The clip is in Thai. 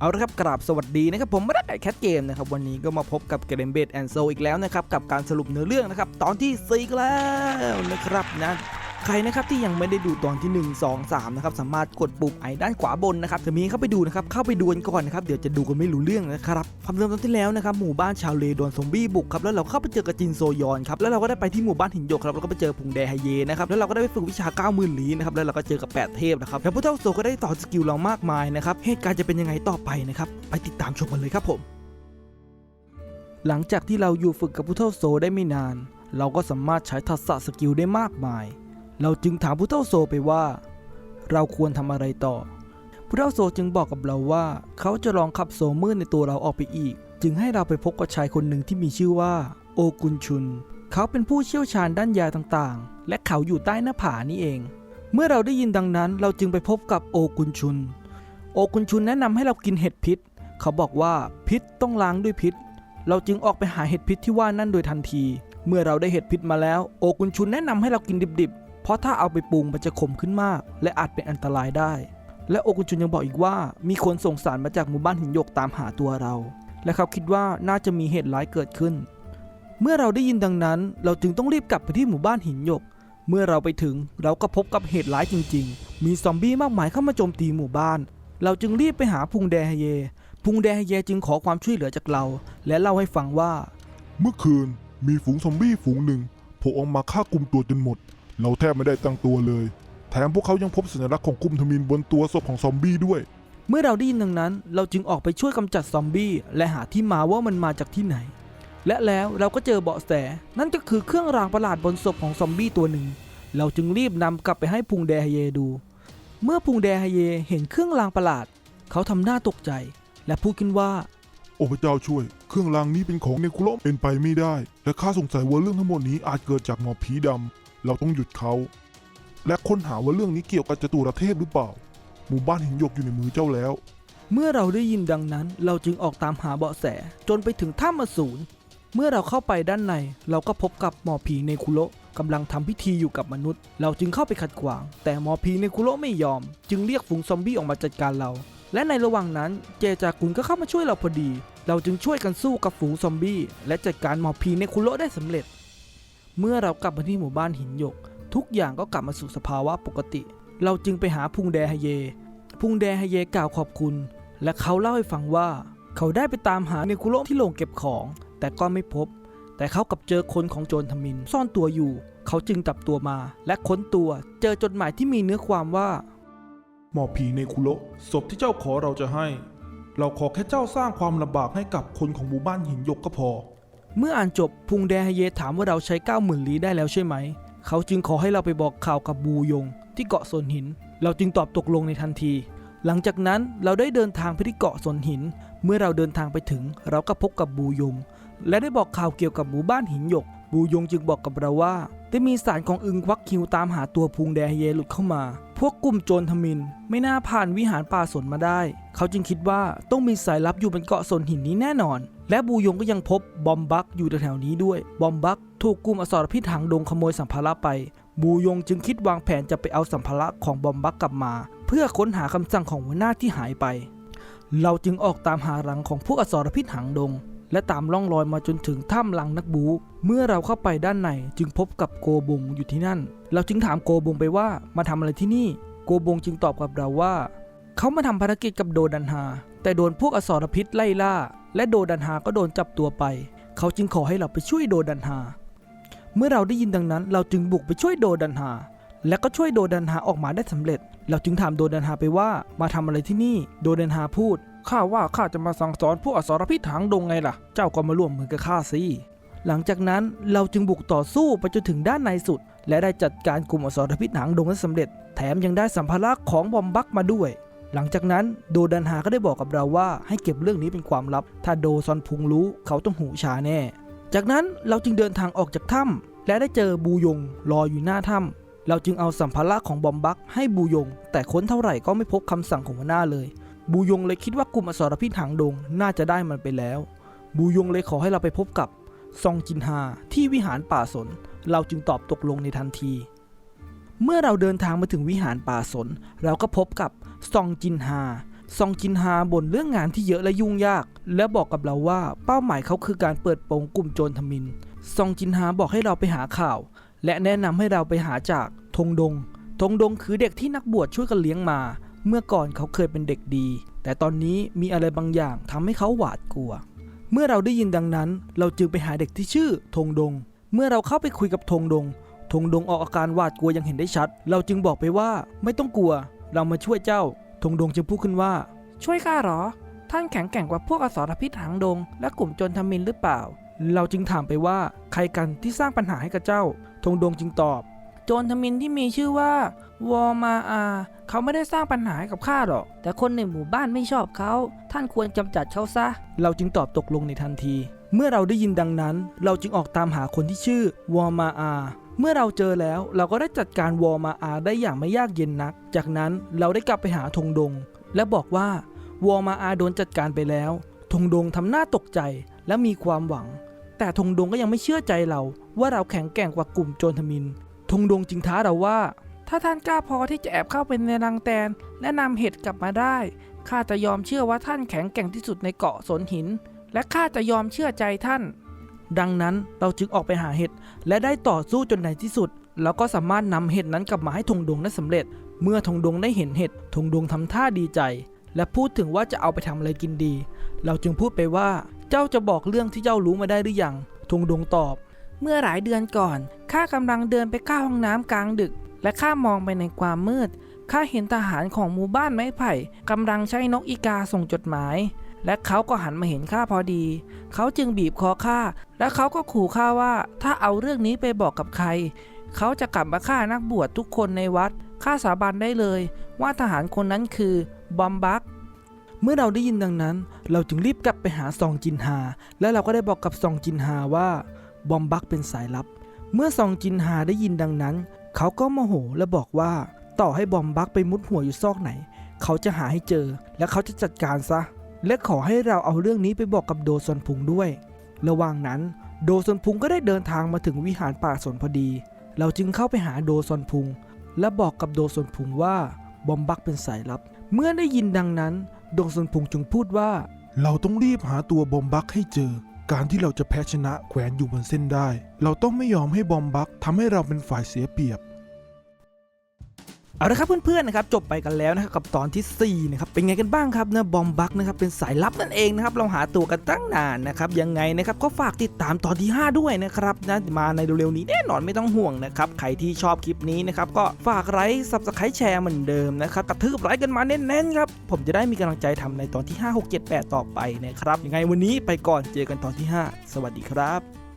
เอาละครับกราบสวัสดีนะครับผมมาได้แคทเกมนะครับวันนี้ก็มาพบกับเกมเบดแอนโซอีกแล้วนะครับกับการสรุปเนื้อเรื่องนะครับตอนที่4อีกแล้วนะครับนะ ใครนะครับที่ยังไม่ได้ดูตอนที่ 1 2 3นะครับสามารถกดปุ่มไอด้านขวาบนนะครับจะมีเข้าไปดูนะครับเข้าไปดูกันก่อนนะครับเดี๋ยวจะดูกันไม่รู้เรื่องนะครับความเริ่มต้นที่แล้วนะครับหมู่บ้านชาวเลโดนซอมบี้บุกครับแล้วเราเข้าไปเจอกับจินโซยอนครับแล้วเราก็ได้ไปที่หมู่บ้านหินหยกครับแล้วก็ไปเจอพุงแดไฮเยนะครับแล้วเราก็ได้ไปฝึกวิชา90,000ลี้นะครับแล้วเราก็เจอกับแปดเทพนะครับแล้วผู้เท่าโซก็ได้ต่อสกิลเรามากมายนะครับเหตุการณ์จะเป็นยังไงต่อไปนะครับไปติดตามชมกันเลยครับผม หลังจากที่เราอยู่ฝึกกับผู้เท่าโซได้ไม่นาน เราก็สามารถใช้ทักษะสกิลได้มากมาย เราจึงถามผู้เท่าโซไปว่า เราควรทำอะไรต่อ ผู้เท่าโซจึงบอกกับเราว่า เขาจะลองขับโซมืดในตัวเราออกไปอีก จึงให้เราไปพบกับชายคนหนึ่งที่มีชื่อว่า โอกุนชุน เขาเป็นผู้เชี่ยวชาญด้านยาต่างๆ และเขาอยู่ใต้หน้าผานี่เอง เมื่อเราได้ยินดังนั้น เราจึงไปพบกับโอกุนชุน โอกุนชุนแนะนำให้เรากินเห็ดพิษ เขาบอกว่าพิษต้องล้างด้วยพิษ เราจึงออกไปหาเห็ดพิษที่ว่านั่นโดยทันที เมื่อเราได้เห็ดพิษมาแล้ว โอกุนชุนแนะนำให้เรากินดิบๆ เพราะถ้าเอาไปปรุงมันจะขมขึ้นมาก และอาจเป็นอันตรายได้ และโอกุนชุนยังบอกอีกว่า มีคนส่งสารมาจากหมู่บ้านหินหยกตามหาตัวเรา และเขาคิดว่าน่าจะมีเหตุร้ายเกิดขึ้น เมื่อเราได้ยินดังนั้น เราจึงต้องรีบกลับไปที่หมู่บ้านหินหยก เมื่อเราไปถึงเราก็พบกับเหตุร้ายจริง ๆ มีซอมบี้มากมายเข้ามาโจมตีหมู่บ้าน เราจึงรีบไปหาพุงแดฮเย พุงแดฮเยจึงขอความช่วยเหลือจากเรา และเล่าให้ฟังว่า เมื่อคืนมีฝูงซอมบี้ฝูงหนึ่งโผล่ออกมาฆ่ากลุ่มตัวจนหมด เราแทบไม่ได้ตั้งตัวเลย แถมพวกเขายังพบสัญลักษณ์ของกลุ่มทมินบนตัวศพของซอมบี้ด้วย เมื่อเราได้ยินดังนั้น เราจึงออกไปช่วยกำจัดซอมบี้และหาที่มาว่ามันมาจากที่ไหน และแล้วเราก็เจอเบาะแส นั่นก็คือเครื่องรางประหลาดบนศพของซอมบี้ตัวหนึ่ง เราจึงรีบนำกลับไปให้พุงแดฮเยดู เมื่อพุงแดฮเยเห็นเครื่องรางประหลาด เขาทำหน้าตกใจ และพูดขึ้นว่าโอ้พระเจ้าช่วย เครื่องรางนี้เป็นของเนคุโรเป็นไปไม่ได้ และข้าสงสัยว่าเรื่องทั้งหมดนี้อาจเกิดจากหมอผีดำ เราต้องหยุดเขา และค้นหาว่าเรื่องนี้เกี่ยวกับจตุรเทพหรือเปล่า หมู่บ้านหินหยกอยู่ในมือเจ้าแล้ว เมื่อเราได้ยินดังนั้น เราจึงออกตามหาเบาะแสจนไปถึงถ้ำอสูรเมื่อเราเข้าไปด้านใน เราก็พบกับหมอผีในคุโระกำลังทำพิธีอยู่กับมนุษย์ เราจึงเข้าไปขัดขวาง แต่หมอผีในคุโระไม่ยอม จึงเรียกฝูงซอมบี้ออกมาจัดการเรา และในระหว่างนั้นเจจากุนก็เข้ามาช่วยเราพอดี เราจึงช่วยกันสู้กับฝูงซอมบี้และจัดการหมอผีในคุโระได้สำเร็จ เมื่อเรากลับมาที่หมู่บ้านหินหยก ทุกอย่างก็กลับมาสู่สภาวะปกติ เราจึงไปหาพุงแดฮเย พุงแดฮเยกล่าวขอบคุณ และเขาเล่าให้ฟังว่า เขาได้ไปตามหาเนคุโรที่โรงเก็บของ แต่ก็ไม่พบ แต่เขากลับเจอคนของโจรทมินซ่อนตัวอยู่ เขาจึงจับตัวมา และค้นตัว เจอจดหมายที่มีเนื้อความว่าหมอผีในคุโระศพที่เจ้าขอเราจะให้ เราขอแค่เจ้าสร้างความลำบากให้กับคนของหมู่บ้านหินหยกก็พอ เมื่ออ่านจบพุงแดฮเยถามว่าเราใช้ 9 0,000 ลี้ได้แล้วใช่ไหม เขาจึงขอให้เราไปบอกข่าวกับบูยง ที่เกาะสนหิน เราจึงตอบตกลงในทันที หลังจากนั้นเราได้เดินทางไปที่เกาะสนหิน เมื่อเราเดินทางไปถึง เราก็พบกับบูยง และได้บอกข่าวเกี่ยวกับหมู่บ้านหินหยก บูยงจึงบอกกับเราว่าได้มีสารของอึงควักคิวตามหาตัวพุงแดฮเยหลุดเข้ามา พวกกลุ่มโจรทมิน ไม่น่าผ่านวิหารป่าสนมาได้ เขาจึงคิดว่าต้องมีสายลับอยู่บนเกาะสนหินนี้แน่นอน และบูยงก็ยังพบบอมบักอยู่แถวๆนี้ด้วย บอมบักถูกกลุ่มอสรพิษหางดงขโมยสัมภาระไป บูยงจึงคิดวางแผนจะไปเอาสัมภาระของบอมบักกลับมา เพื่อค้นหาคำสั่งของหัวหน้าที่หายไป เราจึงออกตามหารังของพวกอสรพิษหางดง และตามล่องรอยมาจนถึงถ้ำลังนักบู เมื่อเราเข้าไปด้านในจึงพบกับโกบงอยู่ที่นั่น เราจึงถามโกบงไปว่ามาทำอะไรที่นี่ โกบงจึงตอบกับเราว่า เขามาทำภารกิจกับโดดันฮาแต่โดนพวกอสรพิษไล่ล่า และโดดันฮาก็โดนจับตัวไป เขาจึงขอให้เราไปช่วยโดดันฮา เมื่อเราได้ยินดังนั้น เราจึงบุกไปช่วยโดดันฮา และก็ช่วยโดดันฮาออกมาได้สำเร็จ เราจึงถามโดดันฮาไปว่ามาทำอะไรที่นี่ โดดันฮาพูด ข้าว่าข้าจะมาสั่งสอนพวกอสรพิษหางดงไงล่ะ เจ้าก็มาร่วมมือกับข้าสิ หลังจากนั้นเราจึงบุกต่อสู้ไปจนถึงด้านในสุด และได้จัดการกลุ่มอสรพิษหางดงได้สำเร็จ แถมยังได้สัมภาระของบอมบักมาด้วย หลังจากนั้นโดดันฮาก็ได้บอกกับเราว่าให้เก็บเรื่องนี้เป็นความลับ ถ้าโดซอนพุงรู้เขาต้องหูชาแน่ จากนั้นเราจึงเดินทางออกจากถ้ำและได้เจอบูยงรออยู่หน้าถ้ำเราจึงเอาสัมภาระของบอมบักให้บูยง แต่ค้นเท่าไหร่ก็ไม่พบคำสั่งของหัวหน้าเลย บูยงเลยคิดว่ากลุ่มอสรพิษหางดงน่าจะได้มันไปแล้ว บูยงเลยขอให้เราไปพบกับซองจินฮาที่วิหารป่าสน เราจึงตอบตกลงในทันที เมื่อเราเดินทางมาถึงวิหารป่าสน เราก็พบกับซองจินฮาซองจินฮาบ่นเรื่องงานที่เยอะและยุ่งยาก และบอกกับเราว่าเป้าหมายเขาคือการเปิดโปงกลุ่มโจรทมินซองจินฮาบอกให้เราไปหาข่าว และแนะนำให้เราไปหาจากธงดงธงดงคือเด็กที่นักบวชช่วยกันเลี้ยงมา เมื่อก่อนเขาเคยเป็นเด็กดี แต่ตอนนี้มีอะไรบางอย่างทำให้เขาหวาดกลัว เมื่อเราได้ยินดังนั้น เราจึงไปหาเด็กที่ชื่อธงดง เมื่อเราเข้าไปคุยกับธงดง ธงดงออกอาการหวาดกลัวอย่างเห็นได้ชัด เราจึงบอกไปว่าไม่ต้องกลัว เรามาช่วยเจ้า ธงดงจึงพูดขึ้นว่า ช่วยข้าหรอ ท่านแข็งแกร่งกว่าพวกอสรพิษหางดง และกลุ่มโจรทมินหรือเปล่า เราจึงถามไปว่าใครกันที่สร้างปัญหาให้กับเจ้า ธงดงจึงตอบ โจรทมินที่มีชื่อว่าวอมาอาเขาไม่ได้สร้างปัญหาให้กับข้าหรอก แต่คนในหมู่บ้านไม่ชอบเขา ท่านควรกำจัดเขาซะ เราจึงตอบตกลงในทันที เมื่อเราได้ยินดังนั้น เราจึงออกตามหาคนที่ชื่อวอมาอา เมื่อเราเจอแล้วเราก็ได้จัดการวอมาอาได้อย่างไม่ยากเย็นนัก จากนั้นเราได้กลับไปหาธงดง และบอกว่าวอมาอาโดนจัดการไปแล้วธงดงทำหน้าตกใจและมีความหวัง แต่ธงดงก็ยังไม่เชื่อใจเราว่าเราแข็งแกร่งกว่ากลุ่มโจรทมินธงดงจึงท้าเราว่า ถ้าท่านกล้าพอที่จะแอบเข้าไปในรังแตน และนำเห็ดกลับมาได้ข้าจะยอมเชื่อว่าท่านแข็งแกร่งที่สุดในเกาะสนหิน และข้าจะยอมเชื่อใจท่าน ดังนั้นเราจึงออกไปหาเห็ดและได้ต่อสู้จนในที่สุดเราก็สามารถนำเห็ดนั้นกลับมาให้ธงดวงได้สำเร็จ เมื่อธงดวงได้เห็นเห็ดธงดวงทำท่าดีใจ และพูดถึงว่าจะเอาไปทำอะไรกินดี เราจึงพูดไปว่า เจ้าจะบอกเรื่องที่เจ้ารู้มาได้หรือยังธงดวงตอบ เมื่อหลายเดือนก่อนข้ากำลังเดินไปเข้าห้องน้ำกลางดึก และข้ามองไปในความมืดข้าเห็นทหารของหมู่บ้านไม้ไผ่กำลังใช้นกอีกาส่งจดหมาย และเขาก็หันมาเห็นข้าพอดี เขาจึงบีบคอข้า และเขาก็ขู่ข้าว่า ถ้าเอาเรื่องนี้ไปบอกกับใคร เขาจะกลับมาฆ่านักบวชทุกคนในวัด ข้าสาบานได้เลย ว่าทหารคนนั้นคือบอมบัก เมื่อเราได้ยินดังนั้น เราจึงรีบกลับไปหาซองจินฮา และเราก็ได้บอกกับซองจินฮาว่าบอมบักเป็นสายลับ เมื่อซองจินฮาได้ยินดังนั้น เขาก็โมโหและบอกว่า ต่อให้บอมบักไปมุดหัวอยู่ซอกไหน เขาจะหาให้เจอ และเขาจะจัดการซะ และขอให้เราเอาเรื่องนี้ไปบอกกับโดซอนพุงด้วย ระหว่างนั้นโดซอนพุงก็ได้เดินทางมาถึงวิหารป่าสนพอดี เราจึงเข้าไปหาโดซอนพุง และบอกกับโดซอนพุงว่าบอมบักเป็นสายลับ เมื่อได้ยินดังนั้น โดซอนพุงจึงพูดว่า เราต้องรีบหาตัวบอมบักให้เจอ การที่เราจะแพ้ชนะแขวนอยู่บนเส้นได้ เราต้องไม่ยอมให้บอมบักทำให้เราเป็นฝ่ายเสียเปรียบ เอาละครับเพื่อนๆนะครับจบไปกันแล้วนะครับกับตอนที่4นะครับเป็นไงกันบ้างครับนะบอมบักนะครับเป็นสายลับนั่นเองนะครับเราหาตัวกันตั้งนานนะครับยังไงนะครับก็ฝากติดตามตอนที่ 5 ด้วยนะครับนะมาในเร็วๆนี้แน่นอนไม่ต้องห่วงนะครับใครที่ชอบคลิปนี้นะครับก็ฝากไลค์ซับสไครต์แชร์เหมือนเดิมนะครับกระทืบไลค์กันมาเน้นๆครับผมจะได้มีกำลังใจทำในตอนที่ 5 6 7 8 ต่อไปนะครับยังไงวันนี้ไปก่อนเจอกันตอนที่ 5 สวัสดีครับ